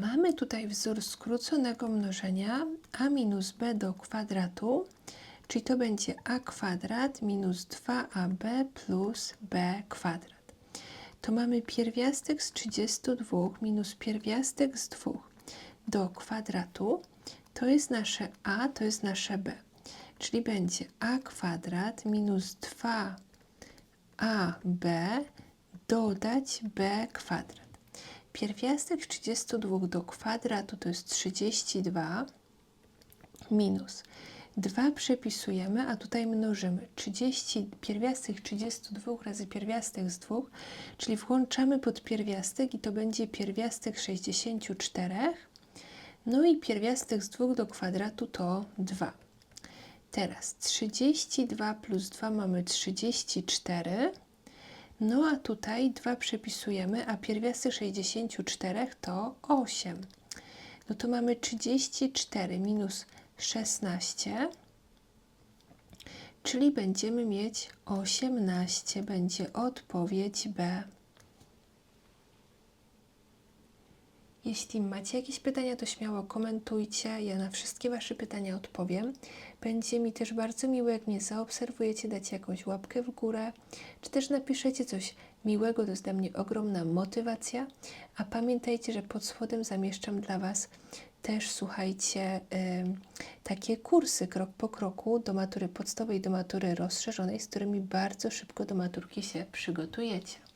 Mamy tutaj wzór skróconego mnożenia a minus b do kwadratu, czyli to będzie a kwadrat minus 2ab plus b kwadrat. To mamy pierwiastek z 32 minus pierwiastek z 2 do kwadratu. To jest nasze a, to jest nasze b. Czyli będzie a kwadrat minus 2ab dodać b kwadrat. Pierwiastek z 32 do kwadratu to jest 32 minus. 2 przepisujemy, a tutaj mnożymy. 30, pierwiastek 32 razy pierwiastek z 2, czyli włączamy pod pierwiastek i to będzie pierwiastek 64, no i pierwiastek z 2 do kwadratu to 2. Teraz 32 plus 2 mamy 34, no a tutaj 2 przepisujemy, a pierwiastek 64 to 8. No to mamy 34 minus 16, czyli będziemy mieć 18, będzie odpowiedź B. Jeśli macie jakieś pytania, to śmiało komentujcie. Ja na wszystkie Wasze pytania odpowiem. Będzie mi też bardzo miło, jak mnie zaobserwujecie, dacie jakąś łapkę w górę, czy też napiszecie coś miłego, to jest dla mnie ogromna motywacja. A pamiętajcie, że pod spodem zamieszczam dla Was też, słuchajcie, takie kursy krok po kroku do matury podstawowej, do matury rozszerzonej, z którymi bardzo szybko do maturki się przygotujecie.